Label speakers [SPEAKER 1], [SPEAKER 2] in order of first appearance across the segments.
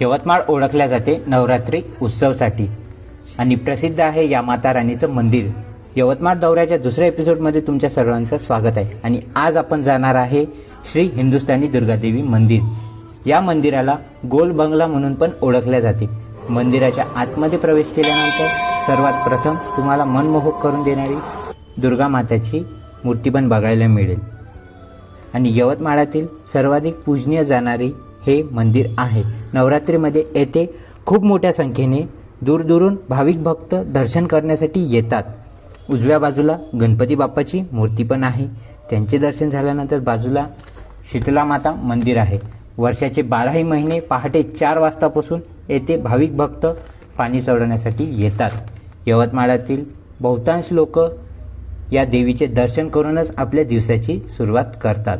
[SPEAKER 1] यवतमाळ ओळखल्या जाते नवरात्री उत्सवसाठी. आणि प्रसिद्ध आहे या माता राणीचं मंदिर. यवतमाळ दौऱ्याच्या दुसऱ्या एपिसोडमध्ये तुमच्या सर्वांचं स्वागत आहे. आणि आज आपण जाणार आहे श्री हिंदुस्थानी दुर्गादेवी मंदिर. या मंदिराला गोल बंगला म्हणून पण ओळखल्या जाते. मंदिराच्या आतमध्ये प्रवेश केल्यानंतर सर्वात प्रथम तुम्हाला मनमोहक करून देणारी दुर्गा माताची मूर्ती पण बघायला मिळेल. आणि यवतमाळातील सर्वाधिक पूजनीय जाणारी हे मंदिर आहे. नवरात्रीमध्ये येथे खूप मोठ्या संख्येने दूरदूरून भाविक भक्त दर्शन करण्यासाठी येतात. उजव्या बाजूला गणपती बाप्पाची मूर्ती पण आहे. त्यांचे दर्शन झाल्यानंतर बाजूला शीतला माता मंदिर आहे. वर्षाचे बाराही महिने पहाटे चार वाजतापासून येथे भाविक भक्त पाणी चढवण्यासाठी येतात. यवतमाळातील बहुतांश लोक या देवीचे दर्शन करूनच आपल्या दिवसाची सुरुवात करतात.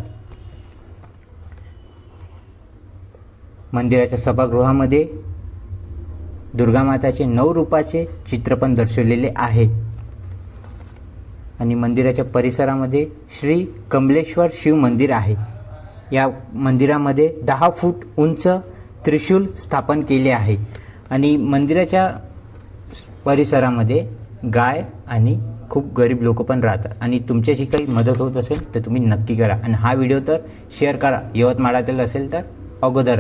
[SPEAKER 1] मंदिराच्या सभागृहामध्ये दुर्गामाताचे नऊ रूपाचे चित्र पण दर्शवलेले आहे. आणि मंदिराच्या परिसरामध्ये श्री कमलेश्वर शिव मंदिर आहे. या मंदिरामध्ये दहा फूट उंच त्रिशूल स्थापन केले आहे. आणि मंदिराच्या परिसरामध्ये गाय आणि खूप गरीब लोक पण राहतात. आणि तुमच्याशी काही मदत होत असेल तर तुम्ही नक्की करा. आणि हा व्हिडिओ तर शेअर करा. यवतमाळातील असेल तर अगोदर